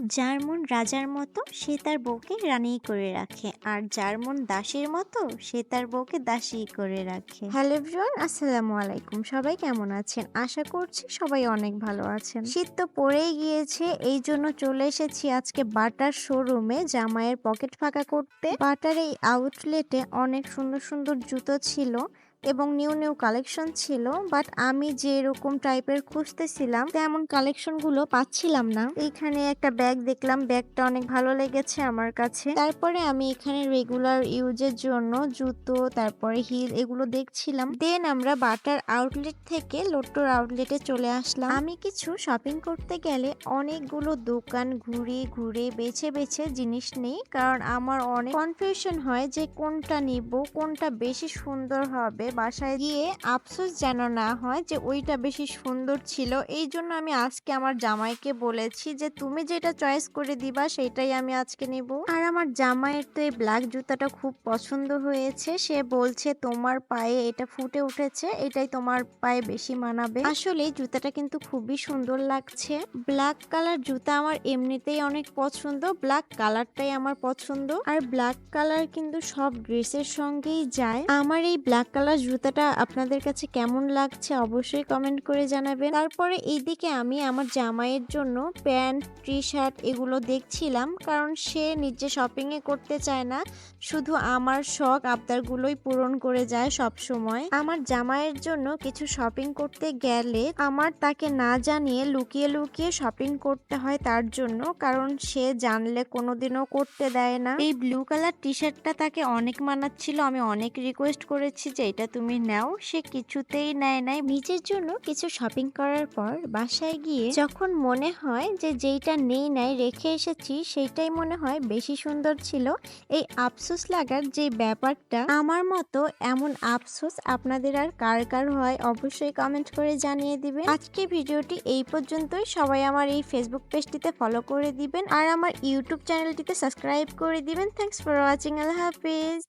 যার মন রাজার মতো, সে তার বউকে রানী করে রাখে। আর যার মন দাসীর মতো, সে তার বউকে দাসী করে রাখে। হ্যালো এভরিওয়ান, আসসালামু আলাইকুম। সবাই কেমন আছেন? আশা করছি সবাই অনেক ভালো আছেন। শীত তো পড়েই গিয়েছে, এই জন্য চলে এসেছি আজকে বাটার শোরুমে জামাইয়ের পকেট ফাঁকা করতে। বাটার এই আউটলেটে অনেক সুন্দর সুন্দর জুতো ছিল। এবং নিউ নিউ কালেকশন ছিল বাট আমি যে এরকম টাইপের খুঁজতেছিলাম, তেমন কালেকশনগুলো পাচ্ছিলাম না। এখানে একটা ব্যাগ দেখলাম ব্যাগটা অনেক ভালো লেগেছে আমার কাছে। তারপরে আমি এখানে রেগুলার ইউজের জন্য জুতো, তারপরে হিল এগুলো দেখছিলাম। দেন আমরা বাটার আউটলেট থেকে লোট্টোর আউটলেটে চলে আসলাম। আমি কিছু শপিং করতে গেলে অনেকগুলো দোকান ঘুরে ঘুরে বেছে বেছে জিনিস নেই, কারণ আমার অনেক কনফিউশন হয় যে কোনটা নিব, কোনটা বেশি সুন্দর হবে বাসায় গিয়ে আফসোস যেন না হয় যে ওইটা বেশি সুন্দর ছিল। এই জন্য আমি আজকে আমার জামাইকে বলেছি যে, তুমি যেটা চয়েস করে দিবা, সেটাই আমি আজকে নিব। আর আমার জামাইয়ের তো এই ব্ল্যাক জুতাটা খুব পছন্দ হয়েছে। সে বলছে, তোমার পায়ে এটা ফুটে উঠেছে, এটাই তোমার পায়ে বেশি মানাবে। আসলে জুতাটা কিন্তু খুবই সুন্দর লাগছে। ব্ল্যাক কালার জুতা আমার এমনিতেই অনেক পছন্দ। ব্ল্যাক কালারটাই আমার পছন্দ। আর ব্ল্যাক কালার কিন্তু সব ড্রেসের সঙ্গেই যায়। আমার এই ব্ল্যাক কালার জুতাটা আপনাদের কাছে কেমন লাগছে অবশ্যই কমেন্ট করে জানাবেন। তারপরে এইদিকে আমি আমার জামাইয়ের জন্য প্যান্ট টি শার্ট এগুলো দেখছিলাম কারণ সে নিজে শপিং এ করতে চায় না। শুধু আমার শখ, আবদারগুলোই পূরণ করে যায় সব সময় আমার জামাইয়ের জন্য কিছু শপিং করতে গেলে আমার তাকে না জানিয়ে লুকিয়ে লুকিয়ে শপিং করতে হয় তার জন্য কারণ সে জানলে কোনোদিনও করতে দেয় না। এই ব্লু কালার টি শার্টটা তাকে অনেক মানাচ্ছিল। আমি অনেক রিকোয়েস্ট করেছি যে এটা তুমি নাও, সে কিছুতেই নেয় নাই। নিজের জন্য কিছু শপিং করার পর বাসায় গিয়ে যখন মনে হয় যে যেইটা নেই নাই, রেখে এসেছি, সেইটাই মনে হয় বেশি সুন্দর ছিল। এই আফসোস লাগার যে ব্যাপারটা, আমার মতো এমন আফসোস আপনাদের আর কার কার হয়, অবশ্যই কমেন্ট করে জানিয়ে দিবেন। আজকে ভিডিওটি এই পর্যন্তই। সবাই আমার এই ফেসবুক পেজটিতে ফলো করে দিবেন। আর আমার ইউটিউব চ্যানেলটিতে সাবস্ক্রাইব করে দিবেন। থ্যাংকস ফর ওয়াচিং আল্লাহ হাফিজ।